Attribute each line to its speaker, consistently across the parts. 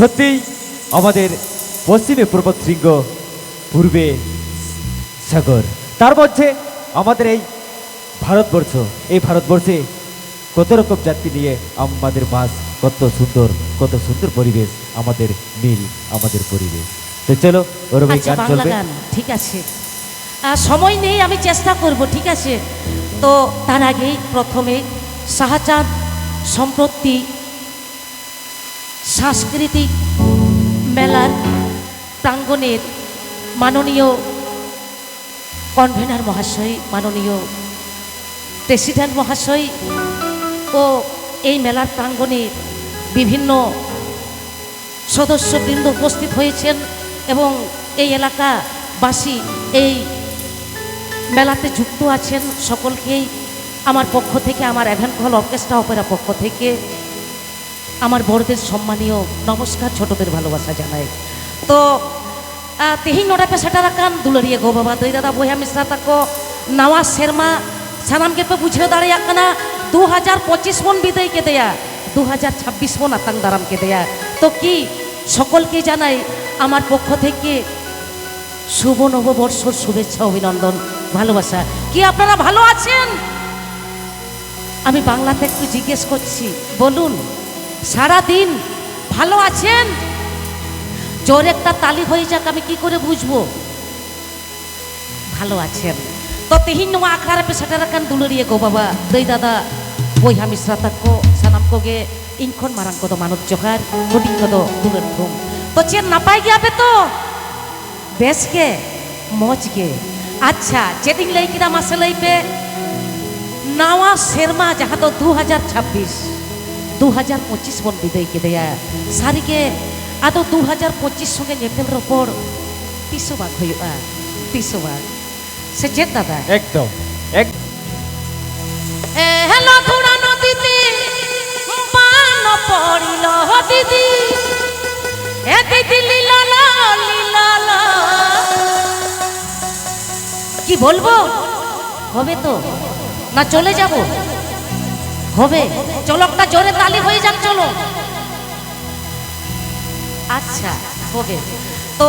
Speaker 1: সত্যিই আমাদের পশ্চিমে পর্বত শৃঙ্গ পূর্বে সাগর। তার মধ্যে আমাদের এই ভারতবর্ষ এই ভারতবর্ষে কত রকম জাতি নিয়ে আমাদের বাস কত সুন্দর কত সুন্দর পরিবেশ আমাদের মিল আমাদের পরিবেশ। তো চলো
Speaker 2: আচ্ছা
Speaker 1: গান চলবে।
Speaker 2: ঠিক আছে। সময় নেই আমি চেষ্টা করব ঠিক আছে? তো তার আগেই প্রথমে শাহজাদ সম্প্রতি সাংস্কৃতিক মেলার প্রাঙ্গণের মাননীয় কনভেনার মহাশয়, মাননীয় প্রেসিডেন্ট মহাশয় ও এই মেলার প্রাঙ্গণে বিভিন্ন সদস্যবৃন্দ উপস্থিত হয়েছেন এবং এই এলাকাবাসী এই মেলাতে যুক্ত আছেন। সকলকেই আমার পক্ষ থেকে, আমার অ্যাভেনকল অর্কেস্ট্রা অপেরা পক্ষ থেকে আমার বড়দের সম্মানীয় নমস্কার, ছোটদের ভালোবাসা জানাই। তো তেহিং নোডা পেশাটা রাখান দুলারিয়ে গো বাবা, দই দাদা বহিয়া মিশ্রা তাকো, নাওয়া সেরমা সানাম পে বুঝে দাঁড়িয়ে কানা দু হাজার পঁচিশ মন বিদায় কে দেয়া দু হাজার ছাব্বিশ মন আতাং দারাম কে দেয়া। তো কি, সকলকে জানাই আমার পক্ষ থেকে শুভ নববর্ষর শুভেচ্ছা, অভিনন্দন, ভালোবাসা। কি আপনারা ভালো আছেন? আমি বাংলাতে একটু জিজ্ঞেস করছি, বলুন। সারা দিন ভালো আছেন জোর একটা তালি হয়ে যাক আমি কি করে বুঝব ভালো আছেন তো তেহিন ᱱᱚᱣᱟ ᱟᱠᱷᱲᱟ ᱨᱮ ᱯᱮ ᱥᱮᱴᱮᱨ ᱟᱠᱟᱱ ᱫᱩᱞᱟᱹᱲᱤᱭᱟᱹ ᱠᱚ ᱵᱟᱵᱟ ᱫᱟᱹᱭ ᱫᱟᱫᱟ ᱵᱚᱭᱦᱟ ᱢᱤᱥᱨᱟ ᱛᱟᱠᱚ ᱥᱟᱱᱟᱢ ᱠᱚᱜᱮ ᱤᱧ ᱠᱷᱚᱱ ᱢᱟᱨᱟᱝ ᱠᱚᱫᱚ ᱢᱟᱱᱚᱛ ᱡᱚᱦᱟᱨ ᱦᱩᱰᱤᱧ ᱠᱚᱫᱚ ᱫᱩᱞᱟᱹᱲ ᱛᱷᱩᱢ ᱛᱚ ᱪᱮᱫ ᱱᱟᱯᱟᱭ ᱜᱮᱭᱟ ᱯᱮ ᱛᱚ ᱵᱮᱥ ᱜᱮ ᱢᱚᱡᱽ ᱜᱮ ᱟᱪᱪᱷᱟ ᱪᱮᱫ ᱤᱧ ᱞᱟᱹᱭ ᱠᱮᱫᱟ ᱢᱟᱥᱮ ᱞᱟᱹᱭ ᱯᱮ ᱱᱟᱣᱟ ᱥᱮᱨᱢᱟ ᱡᱟᱦᱟᱸ ᱫᱚ ᱫᱩ ᱦᱟᱡᱟᱨ ᱪᱷᱟᱵᱵᱤᱥ দু হাজার পঁচিশ বন বিদায় কেদেয়া সারিগে আদো দু হাজার পঁচিশ সঙ্গে নেমেল রপর তিসো বাগ হইয়া তিসো বাগ সে চেত দাদা
Speaker 1: একদম এক
Speaker 2: হ্যালো ধুরা নদীতে পান পড়িল দিদি এ দিদি লীলা লীলা কি বলব? হবে তো? না চলে যাব? হবে। চলো একটা জোরে তালি হয়ে যাক, চলো। আচ্ছা হবে। তো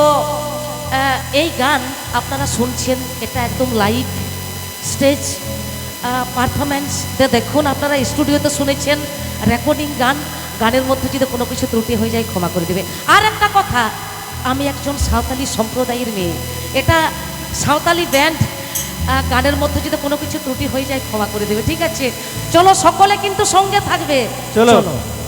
Speaker 2: এই গান আপনারা শুনছেন, এটা একদম লাইভ স্টেজ পারফরমেন্স দেখুন, আপনারা স্টুডিওতে শুনেছেন রেকর্ডিং গান। গানের মধ্যে যদি কোনো কিছু ত্রুটি হয়ে যায়, ক্ষমা করে দেবে। আর একটা কথা, আমি একজন সাঁওতালি সম্প্রদায়ের মেয়ে। এটা সাঁওতালি ব্যান্ড গানের মধ্যে যদি কোনো কিছু ত্রুটি হয়ে যায় ক্ষমা করে দেবে ঠিক আছে? চলো সকলে কিন্তু সঙ্গে থাকবে।
Speaker 1: চলো।